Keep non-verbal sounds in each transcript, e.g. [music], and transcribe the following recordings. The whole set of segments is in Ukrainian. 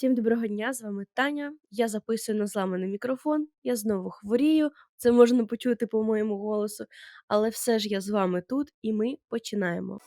Всім доброго дня, з вами Таня. Я записую на зламаний мікрофон. Я знову хворію, це можна почути по моєму голосу, але все ж я з вами тут, і ми починаємо.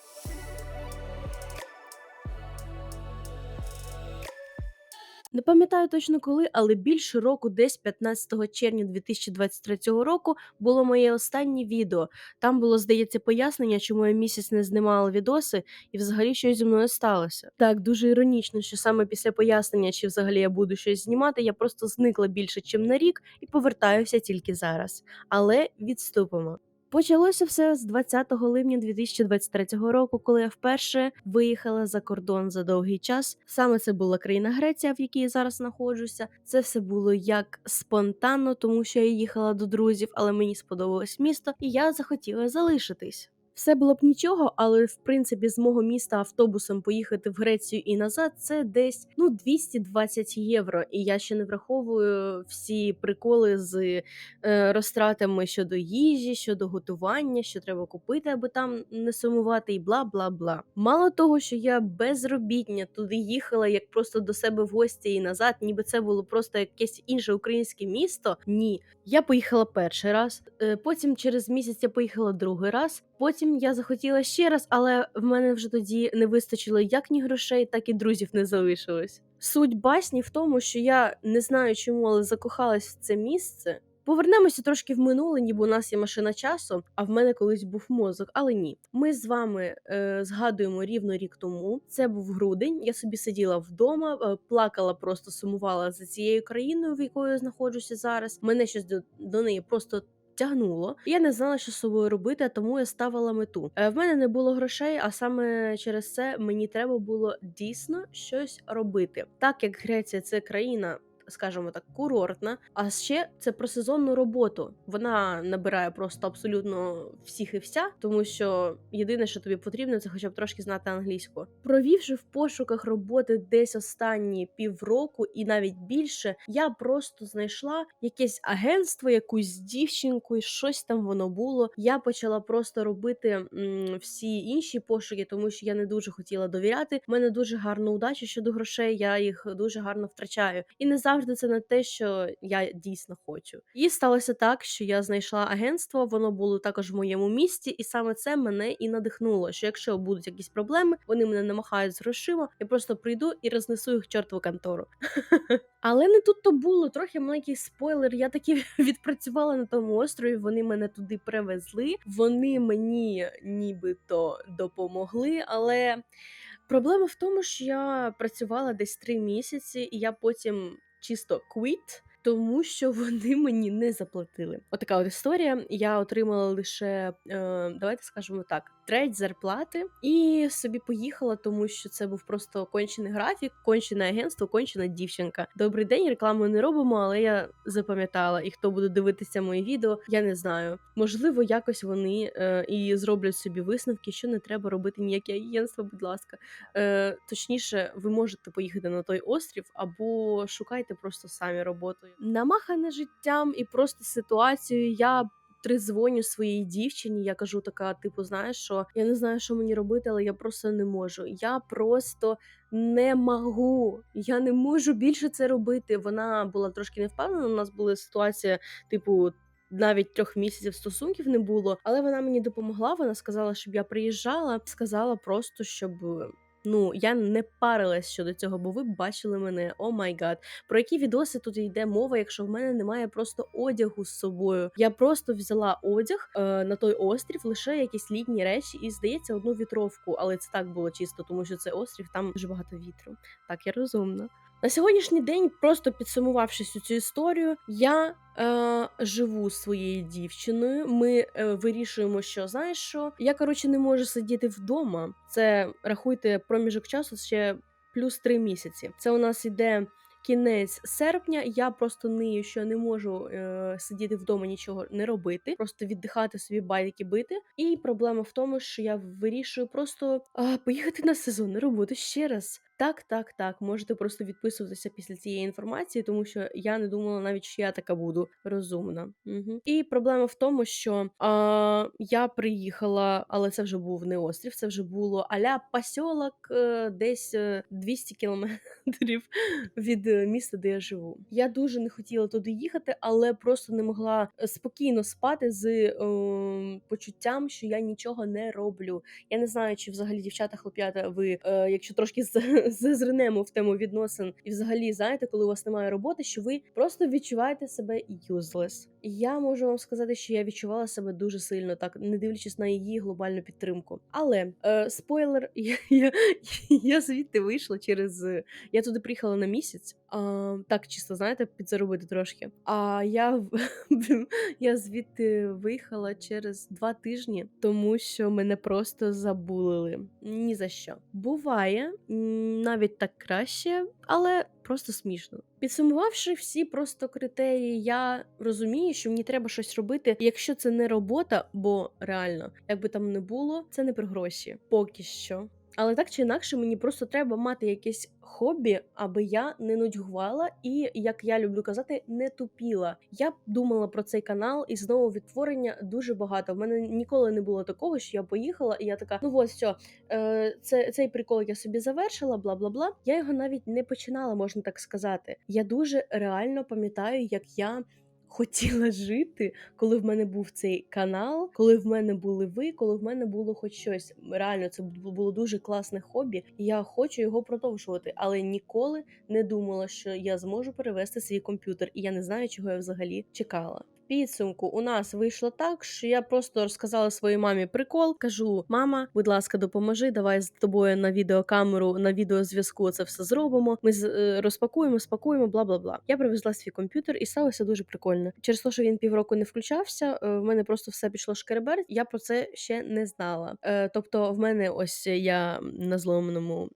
Не пам'ятаю точно коли, але більше року, десь 15 червня 2023 року, було моє останнє відео. Там було, здається, пояснення, чому я місяць не знімала відоси, і взагалі що зі мною сталося. Так, дуже іронічно, що саме після пояснення, чи взагалі я буду щось знімати, я просто зникла більше, ніж на рік, і повертаюся тільки зараз. Але відступимо. Почалося все з 20 липня 2023 року, коли я вперше виїхала за кордон за довгий час. Саме це була країна Греція, в якій я зараз знаходжуся. Це все було як спонтанно, тому що я їхала до друзів, але мені сподобалось місто, і я захотіла залишитись. Все було б нічого, але в принципі з мого міста автобусом поїхати в Грецію і назад це десь ну 220 євро. І я ще не враховую всі приколи з е, розтратами щодо їжі, щодо готування, що треба купити, аби там не сумувати, і бла бла бла. Мало того, що я безробітня туди їхала як просто до себе в гості і назад, ніби це було просто якесь інше українське місто. Ні, я поїхала перший раз, е, потім через місяць я поїхала другий раз. Потім я захотіла ще раз, але в мене вже тоді не вистачило як ні грошей, так і друзів не залишилось. Суть басні в тому, що я не знаю чому, але закохалась в це місце. Повернемося трошки в минуле, ніби у нас є машина часу, а в мене колись був мозок. Але ні, ми з вами е, згадуємо рівно рік тому. Це був грудень. Я собі сиділа вдома, е, плакала, просто сумувала за цією країною, в якої я знаходжуся зараз. Мене щось до, до неї просто. Тягнуло, я не знала, що з собою робити, тому я ставила мету. Е, В мене не було грошей, а саме через це мені треба було дійсно щось робити. Так як Греція це країна скажімо так, курортна. А ще це про сезонну роботу. Вона набирає просто абсолютно всіх і вся, тому що єдине, що тобі потрібно, це хоча б трошки знати англійську. Провівши в пошуках роботи десь останні півроку і навіть більше, я просто знайшла якесь агентство, якусь дівчинку, і щось там воно було. Я почала просто робити м, всі інші пошуки, тому що я не дуже хотіла довіряти. У мене дуже гарна удача щодо грошей. Я їх дуже гарно втрачаю. І не завжди це не те, що я дійсно хочу. І сталося так, що я знайшла агентство, воно було також в моєму місті, і саме це мене і надихнуло. Що якщо будуть якісь проблеми, вони мене намахають з грошима, я просто прийду і рознесу їх чортову контору. [laughs] Але не тут то було трохи маленький спойлер. Я таки [laughs] відпрацювала на тому острові. Вони мене туди привезли. Вони мені нібито допомогли, але. Проблема в тому, що я працювала десь три місяці, і я потім чисто quit, тому що [laughs] вони мені не заплатили. Отака от історія. Я отримала лише, е, давайте скажемо так, треть зарплати і собі поїхала, тому що це був просто кончений графік, кончене агентство, кончена дівчинка. Добрий день, рекламу не робимо, але я запам'ятала. І хто буде дивитися мої відео, я не знаю. Можливо, якось вони е, і зроблять собі висновки, що не треба робити ніяке агентство, будь ласка. Е, Точніше, ви можете поїхати на той острів або шукайте просто самі роботу. Намахане життям і просто ситуацією. Я тризвоню своїй дівчині. Я кажу, така, типу, знаєш, що я не знаю, що мені робити, але я просто не можу. Я просто не можу. Я не можу більше це робити. Вона була трошки не впевнена. У нас була ситуація, типу. Навіть трьох місяців стосунків не було, але вона мені допомогла. Вона сказала, щоб я приїжджала. Сказала просто, щоб Ну, я не парилась щодо цього, бо ви бачили мене. О май гад. Про які відоси тут йде мова, якщо в мене немає просто одягу з собою? Я просто взяла одяг е, на той острів, лише якісь літні речі, і здається, одну вітровку. Але це так було чисто, тому що це острів, там дуже багато вітру. Так, я розумна. На сьогоднішній день, просто підсумувавши цю історію, я е, живу своєю дівчиною. Ми е, вирішуємо, що знаєш що я коротше не можу сидіти вдома. Це рахуйте проміжок часу ще плюс три місяці. Це у нас іде. Кінець серпня я просто нию, що не можу е, сидіти вдома, нічого не робити, просто віддихати собі байки бити. І проблема в тому, що я вирішую просто е, поїхати на сезонну роботу ще раз. Так, так, так, можете просто відписуватися після цієї інформації, тому що я не думала навіть, що я така буду розумна. Угу. І проблема в тому, що а, я приїхала, але це вже був не острів, це вже було аля посьолок е, десь 200 кілометрів. Кілометрів від е, міста, де я живу. Я дуже не хотіла туди їхати, але просто не могла е, спокійно спати з е, почуттям, що я нічого не роблю. Я не знаю, чи взагалі дівчата, хлоп'ята, ви, е, якщо трошки зазирнемо в тему відносин, і взагалі знаєте, коли у вас немає роботи, що ви просто відчуваєте себе useless. Я можу вам сказати, що я відчувала себе дуже сильно, так не дивлячись на її глобальну підтримку. Але е, спойлер, [laughs] я, я, я звідти вийшла через. е, Я туди приїхала на місяць, а, так чисто знаєте, підзаробити трошки. А я [laughs] я звідти виїхала через два тижні, тому що мене просто забулили. Ні за що. Буває навіть так краще, але просто смішно. Підсумувавши всі просто критерії, я розумію, що мені треба щось робити, якщо це не робота, бо реально, як би там не було, це не про гроші. Поки що. Але так чи інакше, мені просто треба мати якесь хобі, аби я не нудьгувала і, як я люблю казати, не тупіла. Я думала про цей канал і знову відтворення дуже багато. В мене ніколи не було такого, що я поїхала, і я така: ну ось все, це, цей прикол я собі завершила, бла бла бла. Я його навіть не починала, можна так сказати. Я дуже реально пам'ятаю, як я. Хотіла жити, коли в мене був цей канал, коли в мене були ви, коли в мене було хоч щось. Реально, це було дуже класне хобі, я хочу його продовжувати, але ніколи не думала, що я зможу перевести свій комп'ютер, і я не знаю, чого я взагалі чекала. Підсумку у нас вийшло так, що я просто розказала своїй мамі прикол. Кажу: мама, будь ласка, допоможи. Давай з тобою на відеокамеру, на відеозв'язку це все зробимо. Ми е, розпакуємо, спакуємо, бла бла бла. Я привезла свій комп'ютер і сталося дуже прикольно. Через те, що він півроку не включався, е, в мене просто все пішло шкереберть. Я про це ще не знала. Е, Тобто, в мене ось я на зломаному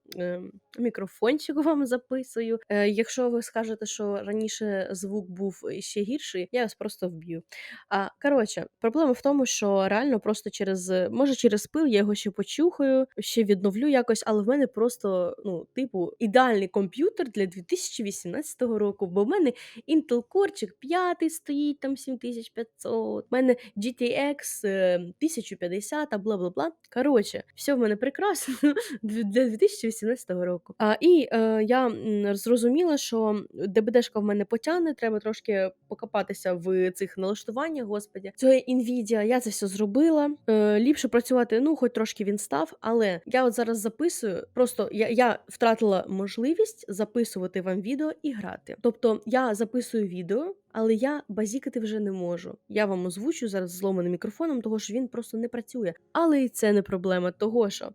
мікрофончику вам записую. Якщо ви скажете, що раніше звук був ще гірший, я вас просто вб'ю. А коротше, проблема в тому, що реально просто через може через пил я його ще почухаю, ще відновлю якось, але в мене просто ну, типу, ідеальний комп'ютер для 2018 року. Бо в мене Intel Core 5 стоїть там 7500, в мене GTX е, 1050, а бла бла бла. Коротше, все в мене прекрасно [laughs] для 2018 року. А, і е, я зрозуміла, що ДБДшка в мене потягне, треба трошки покопатися в цих налаштуваннях. Господі, це Nvidia, я це все зробила. Е, ліпше працювати, ну хоч трошки він став, але я от зараз записую. Просто я, я втратила можливість записувати вам відео і грати. Тобто я записую відео. Але я базікати вже не можу. Я вам озвучу зараз зломаним мікрофоном, того що він просто не працює. Але і це не проблема, того що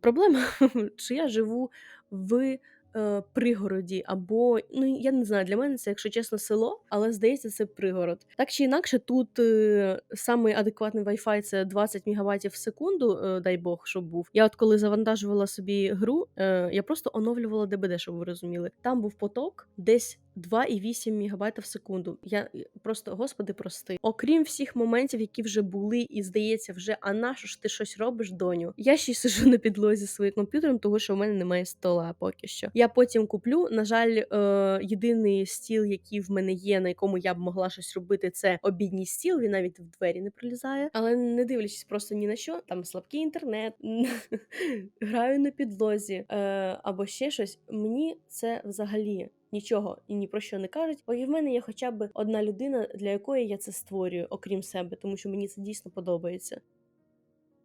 проблема, [laughs] що я живу в е, пригороді, або ну я не знаю, для мене це, якщо чесно, село, але здається, це пригород. Так чи інакше, тут е, самий адекватний Wi-Fi це 20 МБ в секунду, е, дай Бог, щоб був. Я от коли завантажувала собі гру, е, я просто оновлювала ДБД, щоб ви розуміли. Там був поток десь 2,8 МБ в секунду. Я е, просто, господи, прости. Окрім всіх моментів, які вже були, і здається, вже а на що ж ти щось робиш, доню? Я ще й сижу на підлозі своїм комп'ютером, тому що в мене немає стола поки що. Я потім куплю. На жаль, е, єдиний стіл, який в мене є, на якому я б могла щось робити, це обідній стіл. Він навіть в двері не пролізає. Але не дивлячись просто ні на що, там слабкий інтернет, [laughs] граю на підлозі е, або ще щось. Мені це взагалі нічого і ні про що не кажуть. І в мене є хоча б одна людина, для якої я це створюю, окрім себе, тому що мені це дійсно подобається.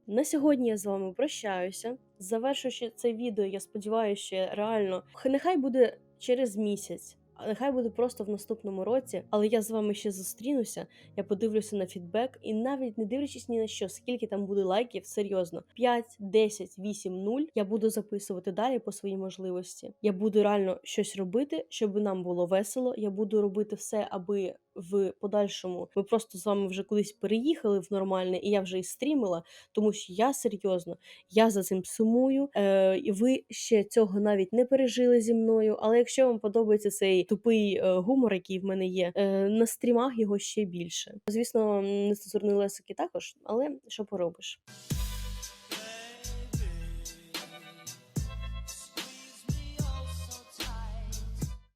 На сьогодні я з вами прощаюся. Завершуючи це відео, я сподіваюся, що реально нехай буде через місяць, нехай буде просто в наступному році. Але я з вами ще зустрінуся. Я подивлюся на фідбек, і навіть не дивлячись ні на що, скільки там буде лайків, серйозно 5, 10, 8, 0, Я буду записувати далі по своїй можливості. Я буду реально щось робити, щоб нам було весело. Я буду робити все, аби в подальшому ми просто з вами вже кудись переїхали в нормальне, і я вже і стрімила, тому що я серйозно, я за цим сумую. Е, і ви ще цього навіть не пережили зі мною. Але якщо вам подобається цей тупий е, гумор, який в мене є, е, на стрімах його ще більше. Звісно, нецензурні лесики також, але що поробиш.